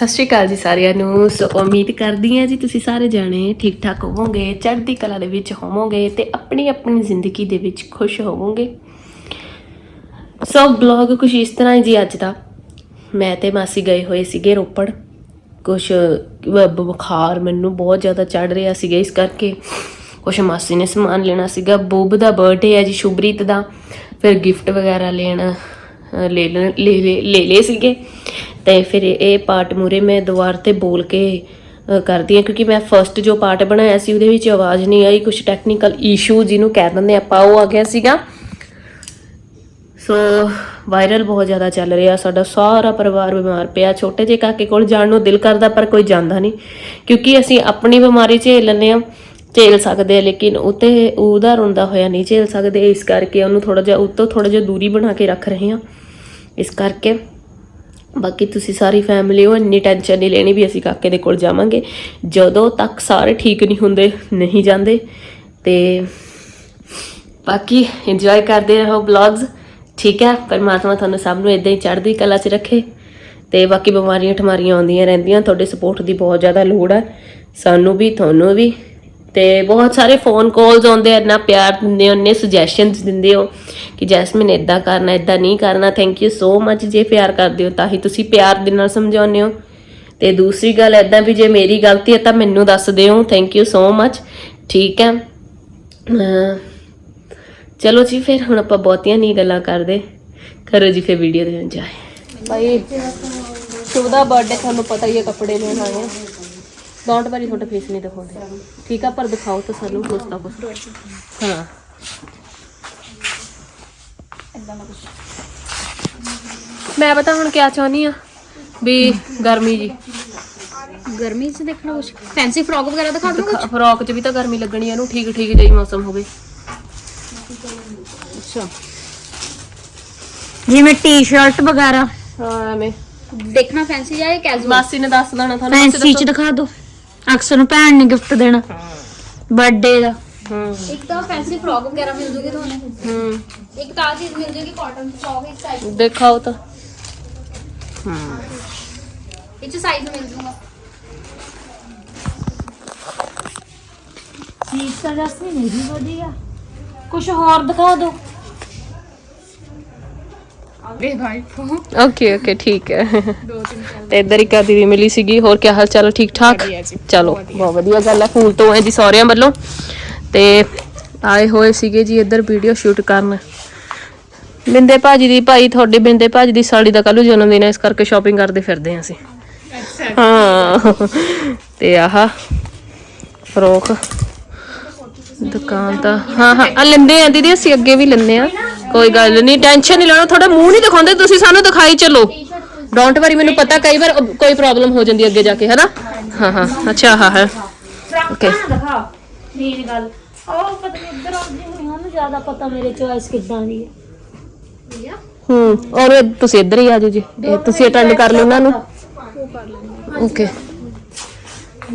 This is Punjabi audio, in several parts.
ਸਤਿ ਸ਼੍ਰੀ ਅਕਾਲ ਜੀ ਸਾਰਿਆਂ ਨੂੰ। ਸੋ ਉਮੀਦ ਕਰਦੀ ਹਾਂ ਜੀ ਤੁਸੀਂ ਸਾਰੇ ਜਾਣੇ ਠੀਕ ਠਾਕ ਹੋਵੋਗੇ, ਚੜ੍ਹਦੀ ਕਲਾ ਦੇ ਵਿੱਚ ਹੋਵੋਗੇ ਤੇ ਆਪਣੀ ਆਪਣੀ ਜ਼ਿੰਦਗੀ ਦੇ ਵਿੱਚ ਖੁਸ਼ ਹੋਵੋਗੇ। ਸੋ ਬਲੌਗ ਕੁਛ ਇਸ ਤਰ੍ਹਾਂ ਹੀ ਜੀ ਅੱਜ ਦਾ। ਮੈਂ ਤੇ ਮਾਸੀ ਗਏ ਹੋਏ ਸੀਗੇ ਰੋਪੜ। ਕੁਛ ਬੁਖਾਰ ਮੈਨੂੰ ਬਹੁਤ ਜ਼ਿਆਦਾ ਚੜ ਰਿਹਾ ਸੀਗਾ, ਇਸ ਕਰਕੇ ਕੁਛ ਮਾਸੀ ਨੇ ਸਮਾਨ ਲੈਣਾ ਸੀਗਾ। ਬੋਬ ਦਾ ਬਰਥਡੇ ਹੈ ਜੀ, ਸ਼ੁਭਰੀਤ ਦਾ। ਫਿਰ ਗਿਫਟ ਵਗੈਰਾ ਲੈਣ ਲੈ ਲੈ ਲੈ ਲੈ- ਲੈ ਲਏ ਸੀਗੇ। ਤੇ ਫਿਰ ਇਹ ਪਾਰਟ ਮੂਰੇ ਮੈਂ ਦੁਆਰ ਤੇ ਬੋਲ ਕੇ ਕਰਦੀ ਹਾਂ, ਕਿਉਂਕਿ ਮੈਂ ਫਰਸਟ ਜੋ ਪਾਰਟ ਬਣਾਇਆ ਸੀ, ਉਹਦੇ ਵਿੱਚ ਆਵਾਜ਼ ਨਹੀਂ ਆਈ ਕੁਝ ਟੈਕਨੀਕਲ ਇਸ਼ੂ ਜਿਹਨੂੰ ਕਹਿ ਦਿੰਦੇ ਆਪਾਂ, ਉਹ ਆ ਗਿਆ ਸੀਗਾ। ਸੋ ਵਾਇਰਲ ਬਹੁਤ ਜ਼ਿਆਦਾ ਚੱਲ ਰਿਹਾ, ਸਾਡਾ ਸਾਰਾ ਪਰਿਵਾਰ ਬਿਮਾਰ ਪਿਆ, ਛੋਟੇ ਜਿਹੇ ਕਾਕੇ ਕੋਲ ਜਾਣ ਨੂੰ ਦਿਲ ਕਰਦਾ, ਪਰ ਕੋਈ ਜਾਂਦਾ ਨਹੀਂ। ਕਿਉਂਕਿ ਅਸੀਂ ਆਪਣੀ ਬਿਮਾਰੀ ਝੇਲ ਲੈਂਦੇ ਆ ਝੇਲ ਸਕਦੇ ਆ, ਲੇਕਿਨ ਉਤੇ ਉਹਦਾ ਰੋਂਦਾ ਹੋਇਆ ਨਹੀਂ, ਝੇਲ ਸਕਦੇ ਇਸ ਕਰਕੇ ਉਹਨੂੰ ਥੋੜਾ ਜਿਹਾ ਉਤੋਂ ਥੋੜਾ ਜਿਹਾ ਦੂਰੀ ਬਣਾ ਕੇ ਰੱਖ ਰਹੇ ਹਾਂ। ਇਸ ਕਰਕੇ ਬਾਕੀ ਤੁਸੀਂ ਸਾਰੀ ਫੈਮਿਲੀ ਉਹ ਇੰਨੀ ਟੈਨਸ਼ਨ ਨਹੀਂ ਲੈਣੀ ਵੀ ਅਸੀਂ ਕਾਕੇ ਦੇ ਕੋਲ ਜਾਵਾਂਗੇ। ਜਦੋਂ ਤੱਕ ਸਾਰੇ ਠੀਕ ਨਹੀਂ ਹੁੰਦੇ, ਨਹੀਂ ਜਾਂਦੇ। ਤੇ ਬਾਕੀ ਇੰਜੋਏ ਕਰਦੇ ਰਹੋ ਵਲੌਗਸ ਠੀਕ ਹੈ, ਪਰਮਾਤਮਾ ਤੁਹਾਨੂੰ ਸਭ ਨੂੰ ਇਦਾਂ ਹੀ ਚੜ੍ਹਦੀ ਕਲਾ 'ਚ ਰੱਖੇ। ਤੇ ਬਾਕੀ ਬਿਮਾਰੀਆਂ ਠਮਾਰੀਆਂ ਆਉਂਦੀਆਂ ਰਹਿੰਦੀਆਂ, ਤੁਹਾਡੇ ਸਪੋਰਟ ਦੀ ਬਹੁਤ ਜ਼ਿਆਦਾ ਲੋੜ ਹੈ। ਸਾਨੂੰ ਵੀ, ਤੁਹਾਨੂੰ ਵੀ। ਤੇ ਬਹੁਤ ਸਾਰੇ ਫੋਨ ਕਾਲਸ ਆਉਂਦੇ ਆ, ਇੰਨਾ ਪਿਆਰ ਦਿੰਦੇ ਹੋ ਇੰਨੇ ਸੁਜੈਸ਼ਨਸ ਦਿੰਦੇ ਹੋ ਕਿ ਜੈਸਮਿਨ ਇਦਾਂ ਕਰਨਾ ਇਦਾਂ ਨਹੀਂ ਕਰਨਾ ਥੈਂਕ ਯੂ ਸੋ ਮੱਚ ਜੇ ਪਿਆਰ ਕਰਦੇ ਹੋ ਤਾਂ ਹੀ ਤੁਸੀਂ ਪਿਆਰ ਦੇ ਨਾਲ ਸਮਝਾਉਂਦੇ ਹੋ। ਤੇ ਦੂਸਰੀ ਗੱਲ ਇਦਾਂ ਵੀ ਜੇ ਮੇਰੀ ਗਲਤੀ ਹੈ ਤਾਂ ਮੈਨੂੰ ਦੱਸ ਦਿਓ ਥੈਂਕ ਯੂ ਸੋ ਮੱਚ ਠੀਕ ਹੈ। ਚਲੋ ਜੀ ਫਿਰ ਹੁਣ ਆਪਾਂ ਬਹੁਤੀਆਂ ਨਹੀਂ ਗੱਲਾਂ ਕਰਦੇ, ਕਰੋ ਜੀ ਫਿਰ ਵੀਡੀਓ ਦੇ ਜਾਏ। ਭਾਈ ਸ਼ੁਭ ਦਾ ਬਰਥਡੇ ਤੁਹਾਨੂੰ ਪਤਾ ਹੀ ਹੈ ਕੱਪੜੇ ਲੈਣ ਆਏ ਡੋਂਟ ਵਰੀ ਤੁਹਾਡਾ ਫੇਸ ਨਹੀਂ ਦਿਖਾਉਂਦੇ। ਠੀਕ ਆ ਪਰ ਦਿਖਾਓ ਤਾਂ ਸਾਨੂੰ ਕੁਛ ਨਾ ਕੁਛ। ਹਾਂ। ਮੈਂ ਪਤਾ ਹੁਣ ਕਿਆ ਚਾਹੁੰਦੀ ਆ ਵੀ ਗਰਮੀ ਜੀ। ਗਰਮੀ ਚ ਦੇਖਣਾ ਕੁਝ ਫੈਂਸੀ ਫਰੋਕ ਵਗੈਰਾ ਦਿਖਾ ਦੂੰਗਾ ਦਿਖਾ- ਫਰੋਕ 'ਚ ਵੀ ਤਾਂ ਗਰਮੀ ਲੱਗਣੀ ਆ ਇਹਨੂੰ ਠੀਕ ਠੀਕ ਜਿਹੀ ਮੌਸਮ ਹੋਵੇ। ਅੱਛਾ। ਜਿਵੇਂ ਟੀ-ਸ਼ਰਟ ਵਗੈਰਾ। ਹਾਂ ਐਵੇਂ। ਦੇਖਣਾ ਫੈਂਸੀ ਜਾਂ ਕੈਜੂਅਲ ਮਾਸੀ ਨੇ ਦੱਸ ਦੇਣਾ ਤੁਹਾਨੂੰ ਫੈਂਸੀ ਚ ਦੱਸੋ। ਦਿਖਾ ਦੋ ਅਕਸਰ ਨੂੰ ਭੈਣ ਨੇ ਗਿਫਟ ਦੇਣਾ। ਬਰਥਡੇ ਦਾ। ਇੱਕ ਤਾਂ ਫੈਂਸੀ ਫਰੋਕ ਵਗੈਰਾ ਮਿਲ ਜੂਗੀ ਤੁਹਾਨੂੰ। ਹੂੰ। ਇੱਕ ਤਾਂ ਆਹ ਚੀਜ਼ ਮਿਲ ਜੂਗੀ ਕਾਟਨ ਫਰੋਕ ਇੱਕ ਸਾਈਜ਼ ਦੇਖਾਓ ਤਾਂ। ਇਹ ਚ ਸਾਈਜ਼ ਮਿਲ ਜੂਗਾ। ਚੀਜ਼ ਤਾਂ ਜਸਮੀ ਨਹੀਂ ਵਧੀਆ। ਕੁਝ ਹੋਰ ਦਿਖਾ ਦੋ ਓਕੇ ਓਕੇ ਠੀਕ ਹੈ। ਤੇ ਇੱਧਰ ਇੱਕ ਦੀਦੀ ਮਿਲੀ ਸੀਗੀ ਹੋਰ ਕੀ ਹਾਲ ਚਾਲ ਠੀਕ ਠਾਕ ਚਲੋ ਬਹੁਤ ਵਧੀਆ ਗੱਲ ਹੈ ਫੂਲ ਤੋਂ ਹੈ ਜੀ ਸਹੁਰਿਆਂ ਵੱਲੋਂ। ਤੇ ਆਏ ਹੋਏ ਸੀਗੇ ਜੀ ਇੱਧਰ ਵੀਡੀਓ ਸ਼ੂਟ ਕਰਨ। ਬਿੰਦੇ ਭਾਜੀ ਦੀ ਭਾਈ ਤੁਹਾਡੇ ਬਿੰਦੇ ਭਾਜੀ ਦੀ ਸਾਲੀ ਦਾ ਕੱਲੂ ਜਨਮ ਦਿਨ ਹੈ ਇਸ ਕਰਕੇ ਸ਼ਾਪਿੰਗ ਕਰਦੇ ਫਿਰਦੇ ਹਾਂ ਅਸੀਂ। ਹਾਂ। ਤੇ ਆਹ ਫਰੋਕ। ਦੁਕਾਨ ਤਾਂ ਹਾਂ ਹਾਂ ਆ ਲੈਂਦੇ ਆ ਦੀਦੀ ਅਸੀਂ ਅੱਗੇ ਵੀ ਲੈਂਦੇ ਆ ਕੋਈ ਗੱਲ ਨਹੀਂ ਟੈਨਸ਼ਨ ਨਹੀਂ ਲੈਣਾ ਤੁਹਾਡਾ ਮੂੰਹ ਨਹੀਂ ਦਿਖਾਉਂਦੇ ਤੁਸੀਂ ਸਾਨੂੰ ਦਿਖਾਈ ਚੱਲੋ। ਡੋਂਟ ਵਰੀ ਮੈਨੂੰ ਪਤਾ ਕਈ ਵਾਰ ਕੋਈ ਪ੍ਰੋਬਲਮ ਹੋ ਜਾਂਦੀ ਹੈ ਅੱਗੇ ਜਾ ਕੇ ਹੈਨਾ? ਹਾਂ ਹਾਂ ਅੱਛਾ ਹਾਂ ਹੈ। ਓਕੇ ਦਿਖਾ ਮੇਨ ਗੱਲ। ਉਹ ਪਤਾ ਨਹੀਂ ਇੱਧਰ ਆਉਂਦੀ ਹੋਈ ਉਹਨੂੰ ਜ਼ਿਆਦਾ ਪਤਾ ਮੇਰੇ ਚੋਇਸ ਕਿੱਦਾਂ ਦੀ ਹੈ। ਹੂੰ ਔਰ ਇਹ ਤੁਸੀਂ ਇੱਧਰ ਹੀ ਆ ਜਾਓ ਜੀ। ਇਹ ਤੁਸੀਂ ਅਟੈਂਡ ਕਰ ਲਓ ਉਹਨਾਂ ਨੂੰ। ਓਕੇ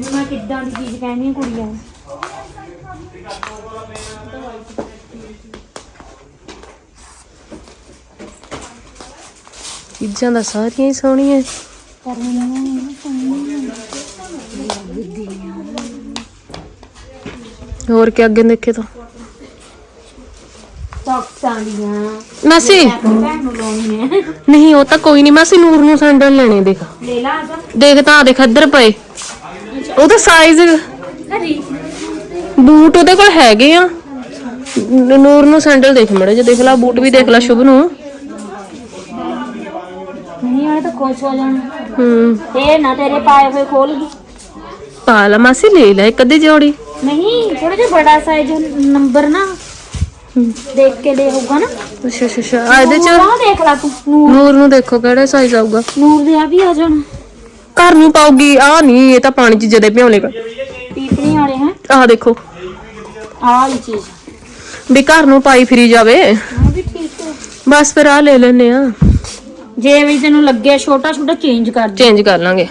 ਮੈਂ ਕਿੱਦਾਂ ਦੀ ਚੀਜ਼ ਕਹਿਣੀ ਕੁੜੀਆਂ ਨੂੰ। ਚੀਜ਼ਾਂ ਦਾ ਸਾਰੀਆਂ ਹੀ ਸੋਹਣੀਆਂ। ਪਰ ਮੈਨੂੰ ਹੋਰ ਕੀ ਅੱਗੇ ਦੇਖੇ ਤਾਂ? ਦੀਆਂ। ਮਾਸੀ। ਨਹੀਂ ਉਹ ਤਾਂ ਕੋਈ ਨਹੀਂ ਮਾਸੀ ਨੂਰ ਨੂੰ ਸੈਂਡਲ ਲੈਣੇ ਦੇਖ। ਲੈ ਲਾ ਦੇਖ ਤਾਂ ਦੇਖ ਇੱਧਰ ਪਏ। ਉਹਦਾ ਸਾਈਜ਼ ਹਰੀ ਬੂਟ ਉਹਦੇ ਕੋਲ ਹੈਗੇ ਆ। ਨੂਰ ਨੂੰ ਸੈਂਡਲ ਦੇਖ ਮੜੇ ਜੇ ਦੇਖ ਲਾ ਬੂਟ ਵੀ ਦੇਖ ਲਾ ਸ਼ੁਭ ਨੂੰ। ਆਏ ਤਾਂ ਖੁਸ਼ ਹੋ ਜਾਣ। ਹੂੰ। ਇਹ ਨਾ ਤੇਰੇ ਪਾਏ ਹੋਏ ਖੋਲ ਗਈ ਪਾ ਲਾ ਮਾਸੀ ਲੈ ਲੈ ਇੱਕ ਅੱਧੀ ਜੋੜੀ। ਨਹੀਂ ਥੋੜਾ ਜਿਹਾ ਬੜਾ ਸਾਈਜ਼ ਨੰਬਰ ਨਾ। ਦੇਖ ਕੇ ਲੈ ਹੋਊਗਾ ਨਾ। ਅੱਛਾ ਅੱਛਾ ਅੱਛਾ। ਆ ਇਹਦੇ ਚ ਆਹ ਦੇਖ ਲੈ ਤੂੰ ਨੂਰ। ਨੂਰ ਨੂੰ ਦੇਖੋ ਕਿਹੜਾ ਸਾਈਜ਼ ਆਊਗਾ। ਨੂਰ ਦੇ ਆ ਵੀ ਆ ਜਾਣ। ਘਰ ਨੂੰ ਪਾਉਗੀ ਆ ਨਹੀਂ ਇਹ ਤਾਂ ਪਾਣੀ ਚ ਜਦੇ ਭਿਉਣੇ ਕਰ ਪੀਪਣੀ ਵਾਲੇ ਹੈ। ਆਹ ਦੇਖੋ। ਆਹ ਵਾਲੀ ਚੀਜ਼। ਵੀ ਘਰ ਨੂੰ ਪਾਈ ਫਿਰੀ ਜਾਵੇ। ਆ ਵੀ ਬਸ ਫਿਰ ਆ ਲੈ ਲੈਨੇ ਆ ਜੇ ਵੀ ਤੈਨੂੰ ਲੱਗੇ ਛੋਟਾ ਛੋਟਾ ਚੇਂਜ ਕਰ ਦੇ। ਚੇਂਜ ਕਰ ਲਾਂਗੇ।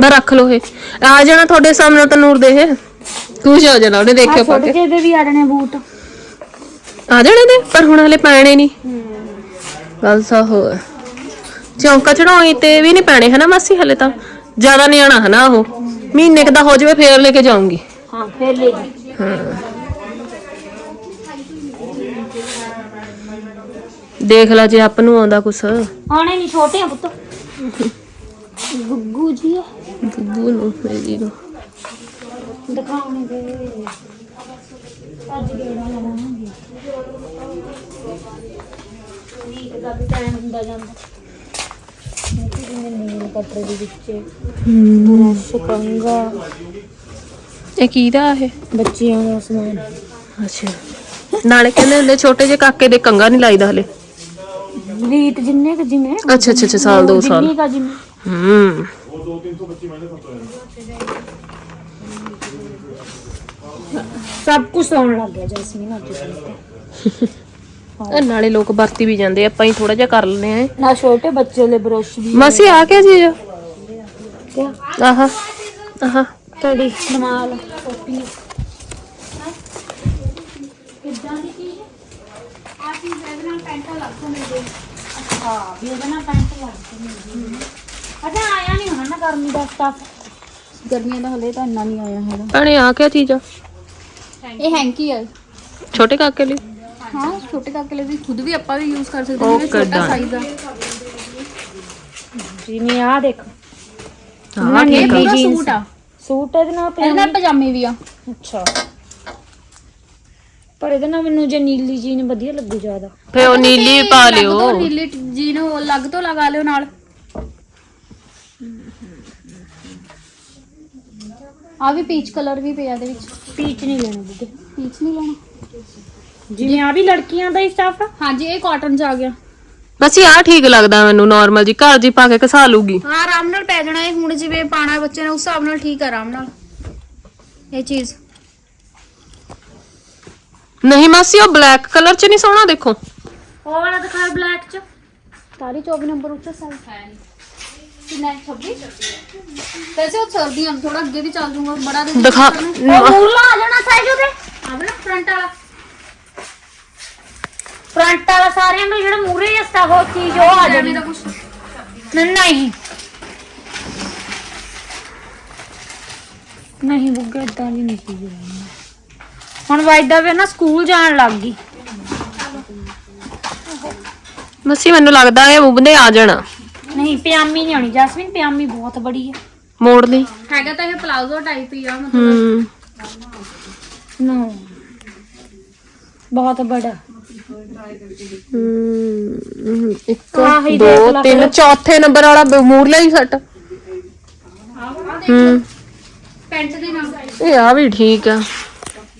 ਮੈਂ ਰੱਖ ਲਓ ਇਹ। ਆ ਜਾਣਾ ਤੁਹਾਡੇ ਸਾਹਮਣੇ ਤਾਂ ਨੂਰ ਦੇ ਇਹ। ਖੁਸ਼ ਹੋ ਜਾਣਾ ਉਹਨੇ ਦੇਖਿਆ ਪਾ ਛੋਟੇ ਜਿਹੇ ਦੇ ਵੀ ਆੜਨੇ ਬੂਟ। ਆ ਜਾਣੇ ਨੇ ਪਰ ਹੁਣ ਹਲੇ ਪੈਣੇ ਨਹੀਂ ਗੱਲ ਸਾ ਹੋ ਚੌਂਕਾ ਚੜਾਉਣੀ ਤੇ ਵੀ ਨਹੀਂ ਪੈਣੇ ਹਨਾ ਮਾਸੀ ਹਲੇ ਤਾਂ। ਜ਼ਿਆਦਾ ਨਹੀਂ ਆਣਾ ਹਨਾ ਉਹ। ਮਹੀਨੇ ਕੁ ਦਾ ਹੋ ਜਾਵੇ ਫੇਰ ਲੈ ਕੇ ਜਾਊਂਗੀ। ਹਾਂ ਫੇਰ ਲੈ ਜੀ। ਦੇਖ ਲਾ ਜੇ ਆਪ ਨੂੰ ਆਉਂਦਾ ਕੁਛ। ਆਣੇ ਨਹੀਂ ਛੋਟੇ ਆ ਪੁੱਤ। ਗੁੱਗੂ ਜੀ ਆ। ਗੁੱਗੂ ਨੂੰ ਮੇਰੀ ਨੂੰ। ਦਿਖਾਉਣੇ ਦੇ। ਅੱਜ ਗੇੜਾ ਲਵਾਂਗੇ ਨੀਕ ਦਾ ਵੀ ਟਾਈਮ ਹੁੰਦਾ ਜਾਂਦਾ। ਇਹ ਜਿਵੇਂ ਨੀਲ ਕੱਪੜੇ ਦੇ ਵਿੱਚ ਬਰਸ਼ ਕੰਗਾ ਇਹ ਕੀਦਾ ਇਹ? ਬੱਚਿਆਂ ਦਾ ਸਮਾਨ। ਅੱਛਾ। ਨਾਲੇ ਕਹਿੰਦੇ ਹੁੰਦੇ ਛੋਟੇ ਜਿਹੇ ਕਾਕੇ ਦੇ ਕੰਗਾ ਨਹੀਂ ਲਾਈਦਾ ਹਲੇ। ਰੀਤ ਜਿੰਨੇ ਕ ਜਿਵੇਂ ਅੱਛਾ ਅੱਛਾ ਅੱਛਾ ਸਾਲ ਦੋ ਸਾਲ। ਜਿੰਨੀ ਕਾ ਜਿਵੇਂ। ਹੂੰ। ਸਭ ਕੁਝ ਆਉਣ ਲੱਗ ਗਿਆ ਜੈਸਮੀਨ ਅੱਜ ਇਹ ਨਾਲੇ ਲੋਕ ਵਰਤੀ ਵੀ ਜਾਂਦੇ ਆ, ਆਪਾਂ ਹੀ ਥੋੜਾ ਜਿਹਾ ਕਰ ਲੈਨੇ ਆ। ਨਾ ਛੋਟੇ ਬੱਚੇ ਲਈ ਬਰਸ਼ ਵੀ ਮਾਸੀ ਆ ਕਿਆ ਚੀਜ਼ ਆ? ਕਿਆ? ਆਹਾ ਆਹਾ। ਤੁਹਾਡੀ ਕਮਾਲ ਕਾਪੀ ਕਿੱਦਾਂ ਦੀ ਚੀਜ਼ ਆ ਚੀਜ਼ ਇਹਦੇ ਨਾਲ ਪੈਂਟ ਲੱਗ ਤੋਂ ਮਿਲਦੇ ਅੱਛਾ ਵੀ ਇਹਦੇ ਨਾਲ ਪੈਂਟ ਲੱਗ ਮਿਲਦੀ ਅੱਛਾ ਆਇਆ ਨਹੀਂ ਹੋਣਾ ਨਾ ਗਰਮੀ ਦਾ ਸਟਾਫ ਗਰਮੀਆਂ ਦਾ ਹਲੇ ਤਾਂ ਇੰਨਾ ਨਹੀਂ ਆਇਆ ਹੈਗਾ। ਭੈਣੇ ਆ ਕਿਆ ਚੀਜ਼ ਆ? ਇਹ ਹੈਂਕੀ ਆ। ਛੋਟੇ ਕਾਕੇ ਲਈ? ਹਾਂ ਛੋਟੇ ਕਾਕੇ ਲਈ ਵੀ ਖੁਦ ਵੀ ਆਪਾਂ ਵੀ ਯੂਜ਼ ਕਰ ਸਕਦੇ ਹਾਂ ਜਿਵੇਂ ਛੋਟਾ ਕਿੱਦਾਂ? ਸਾਈਜ਼ ਆ। ਜਿਵੇਂ ਆ ਦੇਖ। ਹਾਂ ਇਹ ਠੀਕ ਆ। ਪੂਰਾ। ਸੂਟ ਆ। ਸੂਟ ਇਹਦੇ ਨਾਲ ਇਹਦੇ ਨਾਲ ਪਜਾਮੀ ਵੀ ਆ। ਅੱਛਾ। ਪਰ ਇਹਦੇ ਨਾਲ ਮੈਨੂੰ ਜੇ ਨੀਲੀ ਜੀਨ ਵਧੀਆ ਲੱਗੂ ਜ਼ਿਆਦਾ। ਫੇ ਉਹ ਨੀਲੀ ਪਾ ਲਿਓ। ਨੀਲੀ ਜੀਨ ਉਹ ਲੱਗ ਤੋਂ ਲਗਾ ਲਿਓ ਨਾਲ। ਆ ਵੀ ਪੀਚ ਕਲਰ ਵੀ ਪਿਆ ਦੇ ਵਿੱਚ। ਪੀਚ ਨਹੀਂ ਲੈਣਾ ਬੁੱਗੇ ਪੀਚ ਨਹੀਂ ਲੈਣਾ। ਜਿਵੇਂ ਆ ਵੀ ਲੜਕੀਆਂ ਦਾ ਹੀ ਸਟਾਫ ਹਾਂਜੀ ਇਹ ਕਾਟਨ ਚ ਆ ਗਿਆ। ਬਸ ਆ ਠੀਕ ਲੱਗਦਾ ਮੈਨੂੰ ਨਾਰਮਲ ਜੀ ਘਰ ਜੀ ਪਾ ਕੇ ਘਸਾ ਲੂਗੀ। ਹਾਂ ਆਰਾਮ ਨਾਲ ਪੈ ਜਾਣਾ ਇਹ ਹੁਣ ਜਿਵੇਂ ਪਾਣਾ ਬੱਚੇ ਨੇ ਉਸ ਹਿਸਾਬ ਨਾਲ ਠੀਕ ਆ ਆਰਾਮ ਨਾਲ। ਇਹ ਚੀਜ਼। ਨਹੀਂ ਮਾਸੀ ਉਹ ਬਲੈਕ ਕਲਰ ਚ ਨਹੀਂ ਸੋਹਣਾ ਦੇਖੋ। ਉਹ ਵਾਲਾ ਦਿਖਾ ਬਲੈਕ ਚ। ਸਾਰੀ 24 ਨੰਬਰ ਉੱਤੇ ਸਾਈਜ਼ ਹੈ ਨਹੀਂ ਕਿੰਨਾ 26 ਵੈਸੇ ਉਹ ਸਰਦੀਆਂ ਥੋੜਾ ਅੱਗੇ ਵੀ ਚੱਲ ਜੂਗਾ ਬੜਾ ਦੇ ਦਿਖਾ ਉਹ ਮੂਰਲਾ ਆ ਜਾਣਾ ਸਾਈਜ਼ ਉਹਦੇ। ਆਪਣਾ ਫਰੰਟ ਵਾਲਾ। ਫਰੰਟ ਵਾਲਾ ਸਾਰਿਆਂ ਨੂੰ ਜਿਹੜਾ ਮੂਰੇ ਜਿਹਾ ਸਟਾਫ ਉਹ ਚੀਜ਼ ਉਹ ਆ ਜਾਣੀ। ਦਾ ਕੁਝ ਨਹੀਂ। ਨਹੀਂ ਬੁੱਗਾ ਇਦਾਂ ਦੀ ਨਹੀਂ ਲੈਣੀ ਹੁਣ ਵਾਇਦਾ ਵੀ ਨਾ ਸਕੂਲ ਜਾਣ ਲੱਗ ਗਈ। ਮਾਸੀ ਮੈਨੂੰ ਲੱਗਦਾ ਇਹ ਮੁੰਬਨੇ ਆ ਜਾਣਾ। ਨਹੀਂ ਪਿਆਮੀ ਨਹੀਂ ਆਉਣੀ ਜਸਮੀਨ ਪਿਆਮੀ ਬਹੁਤ ਬੜੀ ਹੈ। ਮੋੜ ਲਈ। ਹੈਗਾ ਤਾਂ ਇਹ ਪਲਾਜ਼ੋ ਟਾਈਪ ਹੀ ਆ ਮਤਲਬ। ਹੂੰ। ਨੋ। ਬਹੁਤ ਬੜਾ। ਹੂੰ ਇੱਕ ਆਹੀ ਦੇਖ ਦੋ ਲਾ ਤਿੰਨ। ਚੌਥੇ ਨੰਬਰ ਵਾਲਾ ਮੂਰ ਲਈ ਸੱਟ। ਹੂੰ। ਪੈਂਟ ਦੇ ਨਾਲ। ਇਹ ਆ ਵੀ ਠੀਕ ਆ।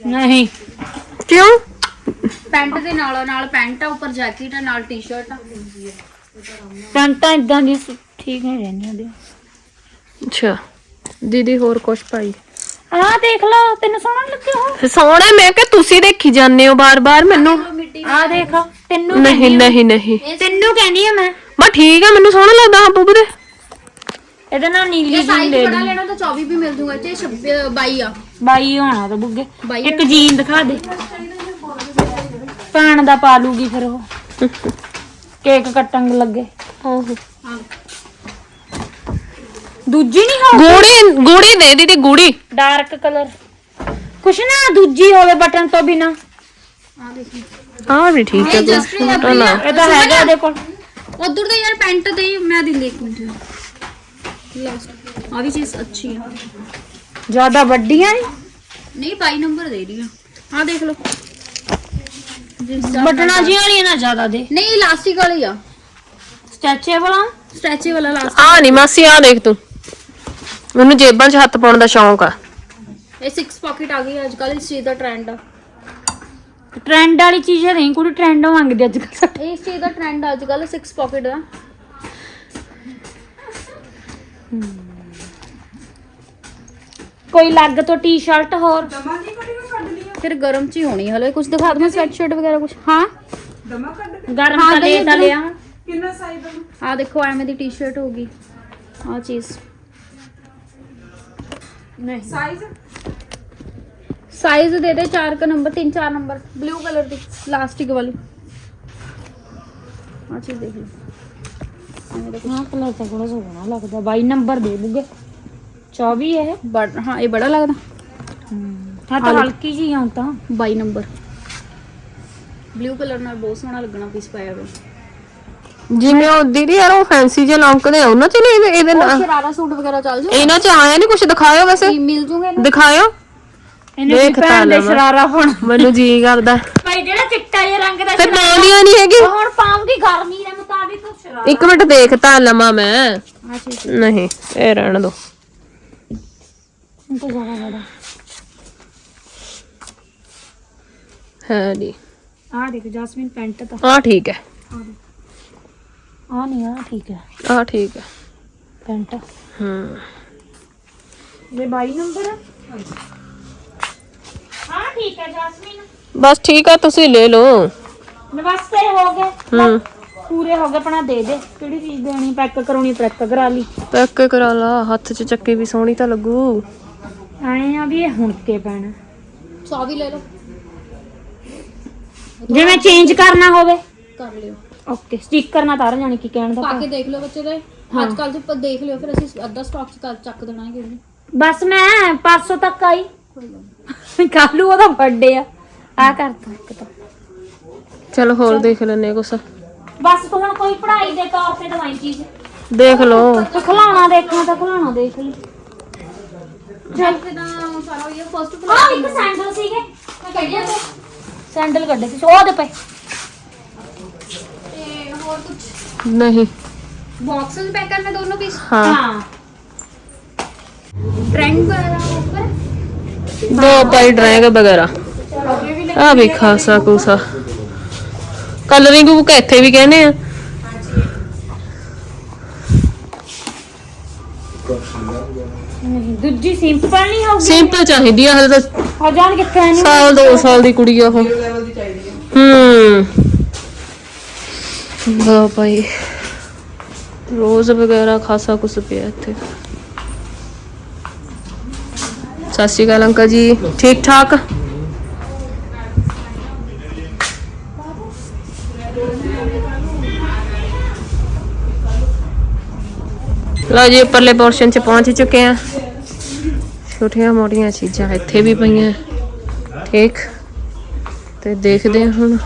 ਨਹੀਂ। ਕਿਉਂ? ਪੈਂਟ ਦੇ ਨਾਲ ਨਾਲ ਪੈਂਟ ਆ ਉੱਪਰ ਜੈਕਟ ਆ ਨਾਲ ਟੀ-ਸ਼ਰਟ ਆ। ਪੈਂਟਾਂ ਇਦਾਂ ਦੀ ਸ- ਠੀਕ ਨਹੀਂ ਰਹਿੰਦੀਆਂ ਉਹਦੀਆਂ। ਅੱਛਾ ਦੀਦੀ ਹੋਰ ਕੁਛ ਪਾਈ ਆਹ ਦੇਖ ਲਓ ਤੈਨੂੰ ਸੋਹਣਾ ਲੱਗਿਆ ਉਹ? ਸੋਹਣਾ ਮੈਂ ਕਿ ਤੁਸੀਂ ਦੇਖੀ ਜਾਂਦੇ ਹੋ ਬਾਰ-ਬਾਰ ਮੈਨੂੰ। ਆਹ ਦੇਖ ਤੈਨੂੰ ਨਹੀਂ ਨਹੀਂ ਨਹੀਂ। ਤੈਨੂੰ ਕਹਿੰਦੀ ਆ ਮੈਂ। ਮੈਂ ਠੀਕ ਆ ਮੈਨੂੰ ਸੋਹਣਾ ਲੱਗਦਾ ਹਾਂ ਬੁੱਬ ਦੇ। ਇਹਦੇ ਨਾਲ ਨੀਲੀ ਇਹ ਜੀਨ ਸਾਈਜ਼ ਲੈ ਬੜਾ ਲਈ। ਲੈਣਾ ਤਾਂ 24 ਵੀ ਮਿਲ ਜੂਗਾ ਤੇ 26 22 ਆ। ਬਾਈ ਹੋਣਾ ਤਾਂ ਬੁੱਗੇ। ਬਾਈ ਇੱਕ ਜੀਨ ਦਿਖਾ ਦੇ। ਭੈਣ ਦਾ ਪਾ ਲੂਗੀ ਫਿਰ ਉਹ। ਕੇਕ ਕੱਟਣ ਲੱਗੇ। ਆਹੋ। ਦੂਜੀ ਨਹੀਂ ਹੋ ਗੂੜੀ ਗੂੜੀ ਦੇ ਦੀਦੀ ਗੂੜੀ। ਡਾਰਕ ਕਲਰ ਕੁਛ ਨਾ ਦੂਜੀ ਹੋਵੇ ਬਟਨ ਤੋਂ ਬਿਨਾ। ਆ ਦੇਖੀ ਆ ਵੀ ਠੀਕ ਹੈ ਜਸਟ ਛੋਟਾ ਨਾ ਇਹ ਤਾਂ ਹੈਗਾ ਇਹਦੇ ਕੋਲ। ਉਧਰ ਦੇ ਯਾਰ ਪੈਂਟ ਤੇ ਹੀ ਮੈਂ ਦਿੰਦੀ ਇੱਕ ਮਿੰਟ। ਲਾਸਟ ਆ ਵੀ ਚੀਜ਼ ਅੱਛੀ ਆ। ਜ਼ਿਆਦਾ ਵੱਡੀਆਂ ਨਹੀਂ ਨਹੀਂ 22 ਨੰਬਰ ਦੇ ਰਹੀ ਆ। ਆ ਦੇਖ ਲਓ। ਬਟਨਾਂ ਜਿਹੀਆਂ ਵਾਲੀਆਂ ਨਾ ਜ਼ਿਆਦਾ ਦੇ। ਨਹੀਂ ਇਲਾਸਟਿਕ ਵਾਲੀ ਆ। ਸਟ੍ਰੈਚੇਬਲ ਆ ਸਟ੍ਰੈਚੇਬਲ ਵਾਲਾ ਲਾਸਟ ਆ ਨਹੀਂ ਮਾਸੀ ਆ ਦੇਖ ਤੂੰ। ਮੈਨੂੰ ਜੇਬਾਂ 'ਚ ਹੱਥ ਪਾਉਣ ਦਾ ਸ਼ੌਂਕ ਆ। ਇਹ 6 ਪਾਕਟ ਆ ਗਈ ਅੱਜ ਕੱਲ ਇਸ ਚੀਜ਼ ਦਾ ਟ੍ਰੈਂਡ ਆ। ਟ੍ਰੈਂਡ ਵਾਲੀ ਚੀਜ਼ ਨਹੀਂ ਕੁੜੀ ਟ੍ਰੈਂਡ ਮੰਗਦੀ ਅੱਜ ਕੱਲ ਇਸ ਚੀਜ਼ ਦਾ ਟ੍ਰੈਂਡ ਅੱਜ ਕੱਲ 6 ਪਾਕਟ ਦਾ। ਕੋਈ ਲੱਗ ਤੋਂ ਟੀ-ਸ਼ਰਟ ਹੋਰ। ਫਿਰ ਗਰਮ ਚ ਹੀ ਹੋਣੀ ਹਲੇ ਕੁਝ ਦਿਖਾ ਦਵਾਂ ਸਵੈਟ ਸ਼ਰਟ ਵਗੈਰਾ ਕੁਝ ਹਾਂ ਗਰਮ ਹਾਂ, ਤਲੇ ਦਹੀਂ ਤਾਂ ਲਿਆ ਆ ਦੇਖੋ ਐਵੇਂ ਦੀ ਟੀ-ਸ਼ਰਟ ਹੋਗੀ ਆ ਚੀਜ਼ ਨਹੀਂ ਸਾਈਜ਼ ਦੇ ਦੇ 4 ਕ ਨੰਬਰ 3 4 ਨੰਬਰ ਬਲੂ ਕਲਰ ਦੀ ਪਲਾਸਟਿਕ ਵਾਲੀ ਆ ਚੀਜ਼ ਦੇਖ ਲਓ ਐਵੇਂ ਦਾ ਕੁਛ। ਹਾਂ ਕਲਰ ਤਾਂ ਬੜਾ ਸੋਹਣਾ ਲੱਗਦਾ 22 ਨੰਬਰ ਦੇ ਬੁੱਗੇ 24 ਹੈ ਬੜ ਹਾਂ ਇਹ ਬੜਾ ਲੱਗਦਾ ਹਾਂ ਤਾਂ ਹਲਕੀ ਜੀ ਹਾਂ ਤਾਂ। 22 ਨੰਬਰ। ਬਲੂ ਕਲਰ ਨਾਲ ਬਹੁਤ ਸੋਹਣਾ ਲੱਗਣਾ ਪੀਸ ਪਾਇਆ ਹੋਇਆ। ਜਿਵੇਂ ਉਹ ਦੀਦੀ ਯਾਰ ਉਹ ਫੈਂਸੀ ਜਿਹੇ ਲੌਂਕਦੇ ਆ ਉਹਨਾਂ ਚ ਨਹੀਂ ਇਹਦੇ- ਇਹਦੇ ਉਹ ਨਾਲ ਸ਼ਰਾਰਾ ਸੂਟ ਵਗੈਰਾ ਚੱਲ ਜਾ ਇਹਨਾਂ ਚ ਆਇਆ ਨਹੀਂ ਕੁਝ ਦਿਖਾਇਓ ਵੈਸੇ। ਕੀ ਮਿਲ ਜੂਗੇ ਇਹਨੂੰ? ਦਿਖਾਇਓ। ਇਹਨੇ ਦੇਖ ਕੀ ਤਾਂ ਭੈਣ ਦੇ ਲਵਾਂ। ਸ਼ਰਾਰਾ ਹੁਣ। ਮੈਨੂੰ ਜੀ ਕਰਦਾ। ਭਾਈ ਜਿਹੜਾ ਚਿੱਟਾ ਜਿਹਾ ਰੰਗ ਦਾ ਤੇ ਪਾਉਂਦੀਆਂ ਨਹੀਂ ਹੈਗੀ ਉਹ ਹੁਣ ਪਾਉਂਗੀ ਗਰਮੀ ਦੇ ਮੁਤਾਬਿਕ ਸ਼ਰਾਰਾ। ਇੱਕ ਮਿੰਟ ਦੇਖ ਤਾਂ ਲਵਾਂ ਮੈਂ। ਆ ਠੀਕ ਨਹੀਂ ਇਹ ਰਹਿਣ ਦੋ। ਹੁਣ ਤਾਂ ਜ਼ਿਆਦਾ ਬੜਾ ਹੈ ਨਹੀਂ ਆ ਦੇਖ ਜਸਮੀਨ ਪੈਂਟ ਤਾਂ। ਆ ਠੀਕ ਹੈ। ਆ ਨਹੀਂ ਆ ਠੀਕ ਹੈ। ਆ ਠੀਕ ਹੈ। ਪੈਂਟ। ਹੂੰ। ਇਹ 22 ਨੰਬਰ ਹੈ ਹਾਂ ਠੀਕ ਹੈ ਜਸਮੀਨ। ਬਸ ਠੀਕ ਆ ਤੁਸੀਂ ਲੈ ਲਓ। ਨਮਸਤੇ ਹੋ ਗਏ। ਹੂੰ। ਪੂਰੇ ਹੋ ਗਏ ਆਪਣਾ ਦੇ ਦੇ। ਕਿਹੜੀ ਚੀਜ਼ ਦੇਣੀ ਪੈਕ ਕਰਾਉਣੀ ਪੈਕ ਕਰਾ ਲਈ। ਪੈਕ ਕਰਾ ਲਾ ਹੱਥ 'ਚ ਚੱਕੀ ਵੀ ਸੋਹਣੀ ਤਾਂ ਲੱਗੂ। ਆਏ ਆ ਵੀ ਇਹ ਹੁਣ ਕੇ ਪੈਣਾ। ਸੌ ਵੀ ਲੈ ਲਓ। ਜਿਵੇਂ ਚੇਂਜ ਕਰਨਾ ਹੋਵੇ। ਕਰ ਲਿਓ। ਓਕੇ ਸਟicker ਨਾ ਤਾਰ ਜਾਣੀ ਕੀ ਕਹਿਣ ਦਾ ਪਾ ਕੇ। ਦੇਖ ਲਿਓ ਬੱਚੇ ਦੇ। ਹਾਂ। ਅੱਜ ਕੱਲ ਤੇ ਦੇਖ ਲਿਓ ਫਿਰ ਅਸੀਂ ਅੱਧਾ ਸਟਾਕ ਚ ਚੱਕ ਦੇਣਾ ਹੈ ਕਿਉਂ ਬਸ ਮੈਂ ਪਰਸੋਂ ਤੱਕ ਆਈ। ਕੋਈ ਗੱਲ ਨਹੀਂ ਕੱਲੂ ਉਹਦਾ ਬਰਥਡੇ ਆ। ਆ ਕਰਤਾ ਇੱਕ ਤਾਂ। ਚਲੋ ਹੋਰ ਦੇਖ ਲੈਨੇ ਕੁਛ। ਬਸ ਤੂੰ ਹੁਣ ਕੋਈ ਪੜ੍ਹਾਈ ਦੇ ਤੌਰ ਤੇ ਦਵਾਈ ਚੀਜ਼। ਦੇਖ ਲਓ। ਤੇ ਖਿਲਾਉਣਾ ਦੇਖਣਾ ਤਾਂ ਖਿਲਾਉਣਾ ਦੇਖ ਲਈ। ਚੱਲ। ਤੇ ਤਾਂ ਸਾਰਾ ਇਹ ਫਸਟ ਆ ਇੱਕ ਸੈਂਡਲ ਸੀਗੇ। ਮੈਂ ਕੱਢਿਆ ਤੇ ਸੈਂਡਲ ਕੱਢੇ ਸੀ ਉਹ ਦੇ ਪਏ। ਤੇ ਹੋਰ ਕੁਝ ਨਹੀਂ। ਬਾਕਸਸ ਪੈਕ ਕਰਨੇ ਦੋਨੋਂ ਪੀਸ ਹਾਂ। ਹਾਂ। ਟ੍ਰੈਂਡ ਵਾਲਾ ਉੱਪਰ? ਦੋ ਪਾਈ ਡਰੈਗ ਵਗੈਰਾ। ਆ ਵੀ ਖਾਸਾ ਕੂਸਾ। ਕਲਰਿੰਗ ਬੁੱਕ ਇੱਥੇ ਵੀ ਕਹਿੰਦੇ ਆ। ਨਹੀਂ ਦੂਜੀ ਸਿੰਪਲ ਨਹੀਂ ਹੋਊਗੀ। ਸਿੰਪਲ ਚਾਹੀਦੀ ਆ ਹਲੇ ਤਾਂ ਹੋ ਜਾਣ ਕਿੱਥੇ ਇਹਨੂੰ? ਸਾਲ ਦੋ ਸਾਲ ਦੀ ਕੁੜੀ ਆ ਉਹ। ਹੂੰ। ਲਓ ਭਾਈ। ਰੋਜ਼ ਵਗੈਰਾ ਖਾਸਾ ਕੁਛ ਪਿਆ ਇੱਥੇ। ਸਤਿ ਸ਼੍ਰੀ ਅਕਾਲ ਅੰਕਲ ਜੀ ਠੀਕ ਠਾਕ? ਲਓ ਜੀ ਉੱਪਰਲੇ ਪੋਰਸ਼ਨ 'ਚ ਪਹੁੰਚ ਚੁੱਕੇ ਆ। ਛੋਟੀਆਂ ਮੋਟੀਆਂ ਚੀਜ਼ਾਂ ਇੱਥੇ ਵੀ ਪਈਆਂ। ਕੇਕ ਤੇ ਦੇਖਦੇ ਹਾਂ ਹੁਣ।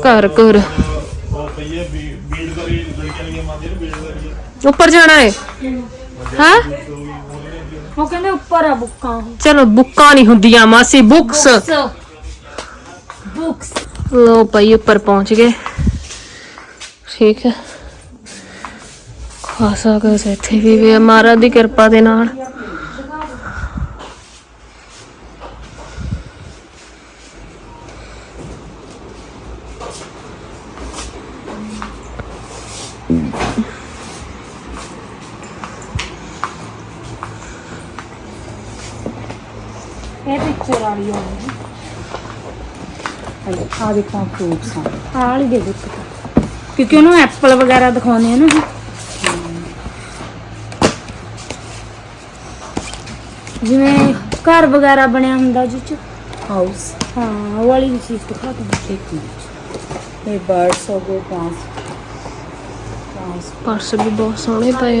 ਘਰ ਘਰ। ਉੱਪਰ ਜਾਣਾ ਹੈ ਹਾਂ? ਉਹ ਕਹਿੰਦੇ ਉੱਪਰ ਆ ਬੁੱਕਾਂ ਚਲੋ ਬੁੱਕਾਂ ਨਹੀਂ ਹੁੰਦੀਆਂ ਮਾਸੀ ਬੁੱਕਸ। ਬੁੱਕਸ। ਲੋ ਭਾਈ ਉੱਪਰ ਪਹੁੰਚ ਗਏ। ਠੀਕ ਹੈ। ਖਾਸਾ ਕੁਛ ਇੱਥੇ ਵੀ ਵੀ ਮਹਾਰਾਜ ਦੀ ਕਿਰਪਾ ਦੇ ਨਾਲ। ਇਹ ਪਿਕਚਰ ਆ ਰਹੀ ਆ ਦੇਖੋ ਫਰੂਟਸ ਆ। ਆਹ ਵਾਲੀ ਦੇ ਦੇ ਇੱਕ ਤਾਂ। ਕਿਉਂਕਿ ਉਹਨੂੰ ਐਪਲ ਵਗੈਰਾ ਦਿਖਾਉਂਦੇ ਆ ਨਾ ਜੀ। ਜਿਵੇਂ ਘਰ ਵਗੈਰਾ ਬਣਿਆ ਹੁੰਦਾ ਜਿਹ ਚ। ਹਾਊਸ ਹਾਂ ਉਹ ਵਾਲੀ ਵੀ ਚੀਜ਼ ਦਿਖਾ ਦੋ ਇੱਕ ਮਿੰਟ। ਇਹ ਬਰਡਸ ਹੋ ਗਏ ਟ੍ਰਾਂਸ ਪਰਸ ਵੀ ਬਹੁਤ ਸੋਹਣੇ ਪਏ